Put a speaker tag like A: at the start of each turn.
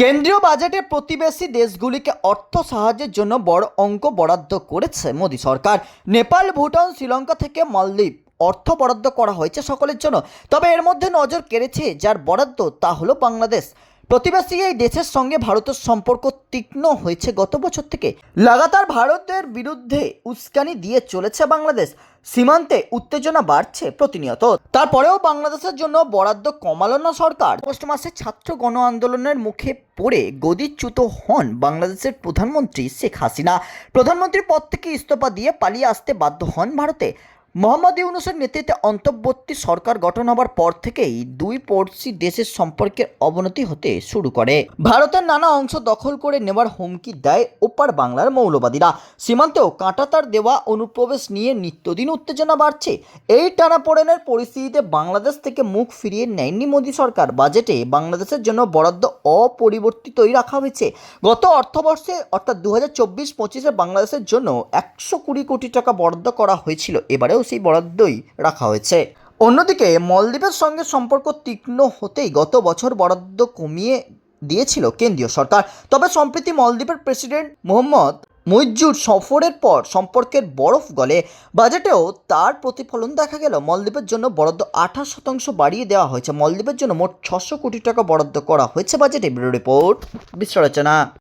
A: কেন্দ্রীয় বাজেটে প্রতিবেশী দেশগুলিকে অর্থ সাহায্যের জন্য বড় অঙ্ক বরাদ্দ করেছে মোদী সরকার। নেপাল, ভুটান, শ্রীলঙ্কা থেকে মালদ্বীপ অর্থ বরাদ্দ করা হয়েছে সকলের জন্য। তবে এর মধ্যে নজর কেড়েছে যার বরাদ্দ তা হলো বাংলাদেশ। প্রতিবেশী এই দেশের সঙ্গে ভারতের সম্পর্ক তীক্ষ্ণ হয়েছে। গত বছর থেকে লাগাতার ভারতের বিরুদ্ধে উস্কানি দিয়ে চলেছে বাংলাদেশ। সীমান্তে উত্তেজনা বাড়ছে প্রতিনিয়ত। তারপরেও বাংলাদেশের জন্য বরাদ্দ কমালো না সরকার। আগস্ট মাসে ছাত্র গণ আন্দোলনের মুখে পড়ে গদিচ্যুত হন বাংলাদেশের প্রধানমন্ত্রী শেখ হাসিনা। প্রধানমন্ত্রীর পদ থেকে ইস্তফা দিয়ে পালিয়ে আসতে বাধ্য হন ভারতে। মোহাম্মদ ইউনুসের নেতৃত্বে অন্তর্বর্তী সরকার গঠন হবার পর থেকেই দুই পড়শি দেশের সম্পর্কের অবনতি হতে শুরু করে। ভারতের নানা অংশ দখল করে নেওয়ার হুমকি দেয় ওপার বাংলার মৌলবাদীরা। সীমান্তেও কাঁটাতার দেওয়া অনুপ্রবেশ নিয়ে নিত্যদিন উত্তেজনা বাড়ছে। এই টানাপোড়েনের পরিস্থিতিতে বাংলাদেশ থেকে মুখ ফিরিয়ে নেয়নি মোদী সরকার। বাজেটে বাংলাদেশের জন্য বরাদ্দ অপরিবর্তিতই রাখা হয়েছে। গত অর্থবর্ষে, অর্থাৎ দু হাজার চব্বিশ পঁচিশে বাংলাদেশের জন্য একশো কুড়ি কোটি টাকা বরাদ্দ করা হয়েছিল। এবারেও সেই বরাদ্দই রাখা হয়েছে। অন্যদিকে মলদ্বীপের সঙ্গে সম্পর্ক তীক্ষ্ণ হতেই গত বছর বরাদ্দ কমিয়ে দিয়েছিল কেন্দ্রীয় সরকার। তবে সম্প্রতি মলদ্বীপের প্রেসিডেন্ট মোহাম্মদ মুইজ্জুর সফরের পর সম্পর্কের বরফ গলে। বাজেটেও তার প্রতিফলন দেখা গেল। মলদ্বীপের জন্য বরাদ্দ আঠাশ শতাংশ বাড়িয়ে দেওয়া হয়েছে। মলদ্বীপের জন্য মোট ছশো কোটি টাকা বরাদ্দ করা হয়েছে বাজেটে ব্যুরো রিপোর্ট বিশ্লেষণা